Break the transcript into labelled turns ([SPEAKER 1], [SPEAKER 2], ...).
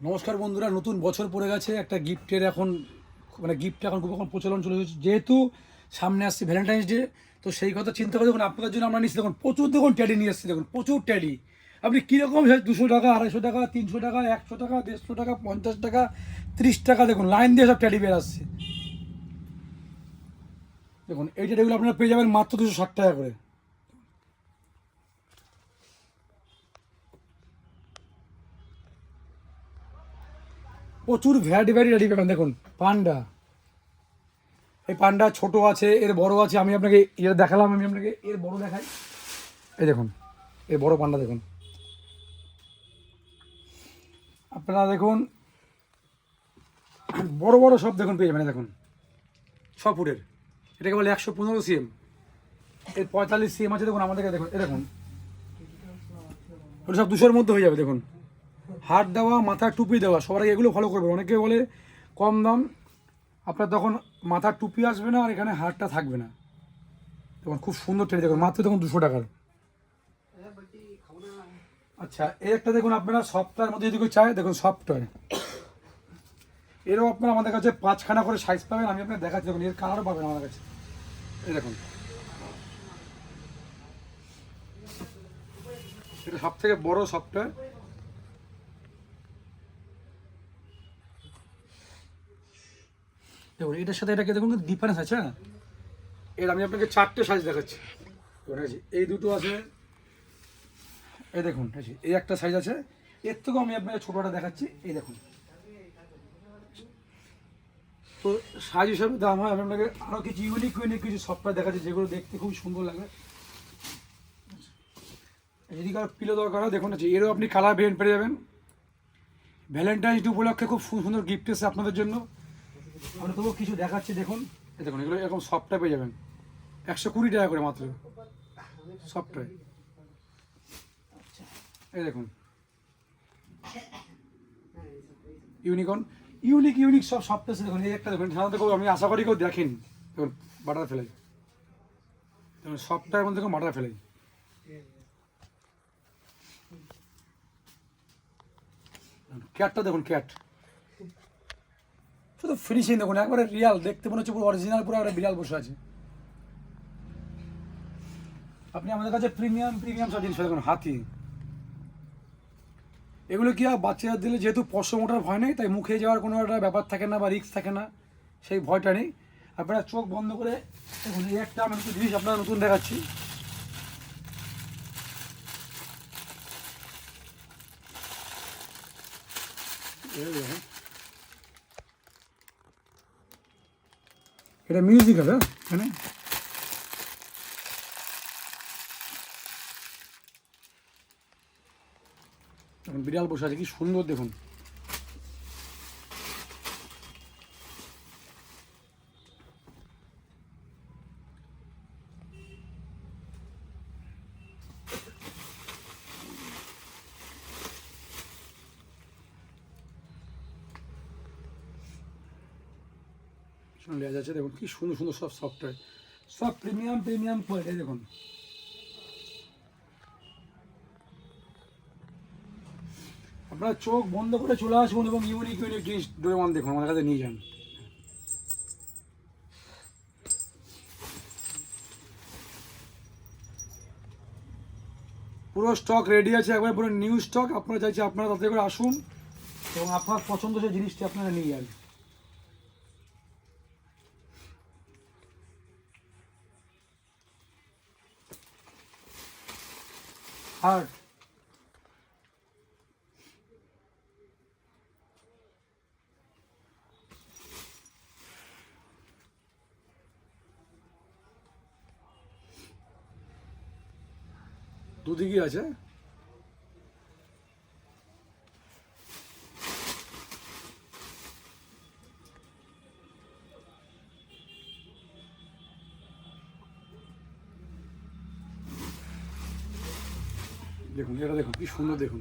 [SPEAKER 1] নমস্কার বন্ধুরা, নতুন বছর পড়ে গেছে, একটা গিফটের এখন মানে গিফট এখন খুব এখন প্রচলন চলে এসেছে। যেহেতু সামনে আসছে ভ্যালেন্টাইন্স ডে তো সেই কথা চিন্তা করে দেখুন, আপনাদের জন্য আমরা নিচ্ছি, দেখুন, প্রচুর, দেখুন ট্যাডি নিয়ে এসেছি, দেখুন, প্রচুর ট্যাডি আপনি কীরকম দুশো টাকা, আড়াইশো টাকা, তিনশো টাকা, একশো টাকা, দেড়শো টাকা, পঞ্চাশ টাকা, ত্রিশ টাকা, দেখুন, লাইন দিয়ে সব ট্যাডি বের আসছে। দেখুন, এই ট্যাডিগুলো আপনারা পেয়ে যাবেন মাত্র দুশো ষাট টাকা করে। প্রচুর ভ্যারাইটি ভ্যারাইটি রেডি পাবেন দেখুন, পান্ডা। এই পান্ডা ছোট আছে, এর বড় আছে, আমি আপনাকে এর দেখালাম, আমি আপনাকে এর বড় দেখাই। এই দেখুন, এর বড় পান্ডা দেখুন। আপনারা দেখুন, বড় বড় সব দেখুন পেয়ে যাবেন দেখুন। ছ ফুটের এটাকে বলে একশো পনেরো সিএম এর পঁয়তাল্লিশ সিএম আছে, দেখুন, আমাদেরকে দেখুন, এ দেখুন। ওটা সব দুশোর মধ্যে হয়ে যাবে, দেখুন। হাত দেওয়া মাথার টুপি দেওয়া, সবার আগে এগুলো ফলো করবে। অনেকে বলে কম দাম, আপনার তখন মাথার টুপি আসবে না আর এখানে হারটা থাকবে না। দেখুন খুব সুন্দর ট্রেন দেখুন, মাত্র দেখুন দুশো টাকার। আচ্ছা এই একটা দেখুন আপনারা সপ্তাহের মধ্যে যদি কেউ চায়, দেখুন সফটওয়্যার এরও আপনারা আমাদের কাছে পাঁচখানা করে সাইজ পাবেন, আমি আপনার দেখাচ্ছি, দেখুন, এর কালারও পাবেন আমাদের কাছে। এই দেখুন। এটা সব থেকে বড় সফটওয়্যার দেখুন এটার সাথে এটাকে দেখুন ডিফারেন্স আছে হ্যাঁ? এর, আমি আপনাকে চারটে সাইজ দেখাচ্ছি। এই দুটো আছে। এই দেখুন, এই একটা সাইজ আছে। এর থেকেও আমি আপনাকে ছোটোটা দেখাচ্ছি। এই দেখুন। তো সাইজ হিসাবে দাম হয়, আমি আপনাকে আরও কিছু ইউনিক ইউনিক কিছু সফটওয়্যার দেখাচ্ছি, যেগুলো দেখতে খুব সুন্দর লাগে। যদি কারও পিলো দরকার হয়, দেখুন এরও আপনি কালার ভেরিয়েন্ট পেয়ে যাবেন। ভ্যালেন্টাইন্স ডে উপলক্ষে খুব সুন্দর গিফট এসেছে আপনাদের জন্য। আমরা তবুও কিছু দেখাচ্ছি, দেখুন। এই দেখুন, এগুলো এরকম সফটওয়্যার পেয়ে যাবেন। একশো কুড়ি টাকা করে মাত্র। সফটওয়্যার এই দেখুন। ইউনিকন ইউনিক ইউনিক সব সফটওয়্যার দেখুন। এই একটা দেখুন সাধারণত কেউ আমি আশা করি কেউ দেখেন। দেখুন বাটার ফেলাই দেখুন সফটওয়্যার মধ্যে দেখুন বাটার ফেলাই ক্যাটটা দেখুন ক্যাট শুধু ফিনিশিং দেখুন, একবারে রিয়াল দেখতে মনে হচ্ছে পুরো অরিজিনাল পুরো একটা বিড়াল বসে আছে। আপনি আমাদের কাছে প্রিমিয়াম প্রিমিয়াম সব জিনিস দেখুন হাতি। এগুলো কি আর বাচ্চাদের দিলে যেহেতু পশম ওঠার ভয় নেই, তাই মুখে যাওয়ার কোনো একটা ব্যাপার থাকে না বা রিস্ক থাকে না, সেই ভয়টা নেই। আপনারা চোখ বন্ধ করে দেখুন, এই একটা আমি একটু জিনিস আপনারা নতুন দেখাচ্ছি। এই দেখুন। এটা মিউজিক হবে এখানে? এখন বিড়াল বসে আছে কি সুন্দর দেখুন। লেজ আছে দেখুন, কি সুন্দর সুন্দর সব সফটওয়্যার সব প্রিমিয়াম প্রিমিয়াম কোয়ালিটি দেখুন। আপনারা চোখ বন্ধ করে চলে আসুন এবং ইউনিক ইউনিক জিনিস ডোরেমান দেখুন আমাদের কাছে নিয়ে যান। পুরো স্টক রেডি আছে, একবার পুরো নিউ স্টক আপনারা চাইছে আপনারা তাতে করে আসুন এবং আপনার পছন্দ যে জিনিসটি আপনারা নিয়ে যান। আর দুদিকই আছে? দেখুন এটা দেখুন কি সুন্দর দেখুন।